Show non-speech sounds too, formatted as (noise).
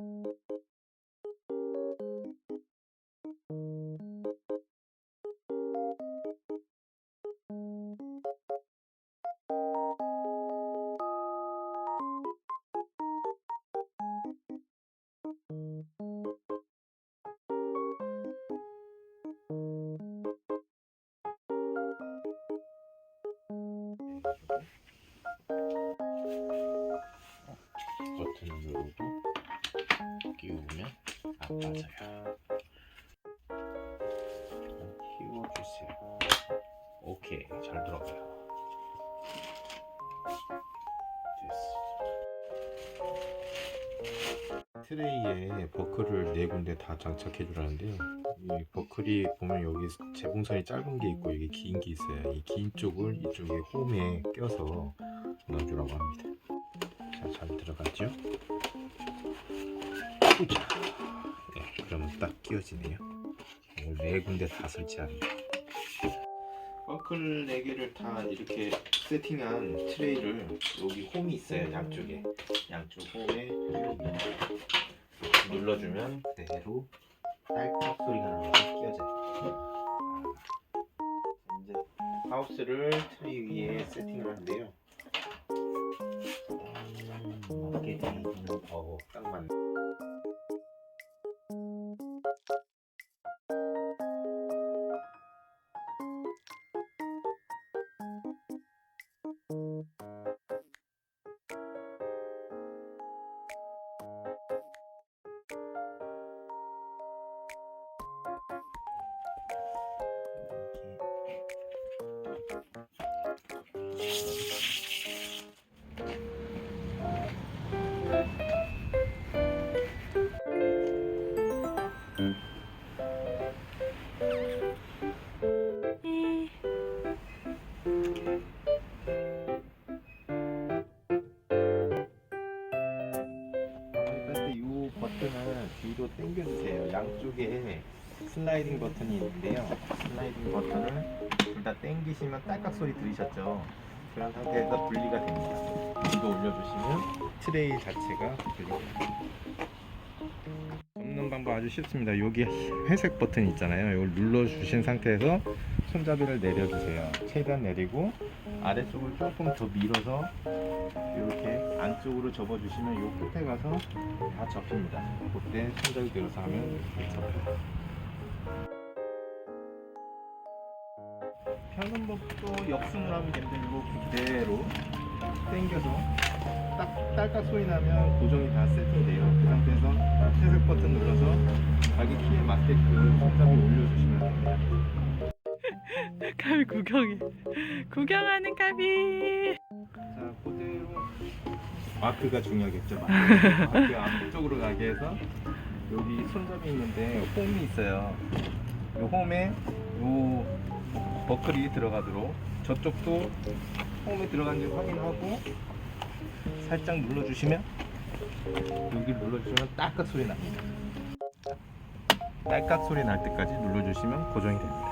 누르고 끼우면 안 빠져요. 끼워주세요. 오케이, 잘 들어가요. 트레이에 버클을 네 군데 다 장착해 주라는데요. 이 버클이 보면 여기 재봉선이 짧은 게 있고 여기 긴게 있어요. 이 긴 쪽을 이쪽에 홈에 껴서 넣어주라고 합니다. 자, 잘 들어갔죠? 네, 그러면 딱 끼워지네요. 이걸 네 군데 다 설치합니다. 버클 4개를 다 이렇게 세팅한 트레이를 여기 홈이 있어요. 양쪽에. 양쪽 홈에 눌러주면 그대로 딸깍 소리가 나면서 끼워져요. 아, 이제 하우스를 트레이 위에 세팅을 하는데요. 버튼을 뒤로 당겨주세요. 양쪽에 슬라이딩 버튼이 있는데요. 슬라이딩 버튼을 둘 다 당기시면 딸깍 소리 들으셨죠? 그런 상태에서 분리가 됩니다. 뒤로 올려주시면 트레이 자체가 분리가 됩니다. 접는 방법 아주 쉽습니다. 여기 회색 버튼 있잖아요. 이걸 눌러주신 상태에서 손잡이를 내려주세요. 최대한 내리고 아래쪽을 조금 더 밀어서 이렇게 안쪽으로 접어주시면 이 끝에 가서 다 접힙니다. 그때 손잡이 들어서 하면 접혀요. 펴는 법도 역순을 하면 되는데 이거 그대로 당겨서 딱 딸깍 소리 나면 고정이 다 세팅돼요. 그 상태에서 회색 버튼 눌러서 자기 키에 맞게끔 손잡이 올려주시면 됩니다. (laughs) 가비 구경해. 구경하는 가비. 자, 그대로 마크가 중요하겠죠. 마크, (laughs) 마크 앞쪽으로 가게 해서 여기 손잡이 있는데 홈이 있어요. 이 홈에 이 버클이 들어가도록 저쪽도 홈에 들어간지 확인하고 살짝 눌러주시면 여기 눌러주시면 딸깍 소리 납니다. 딸깍 소리 날 때까지 눌러주시면 고정이 됩니다.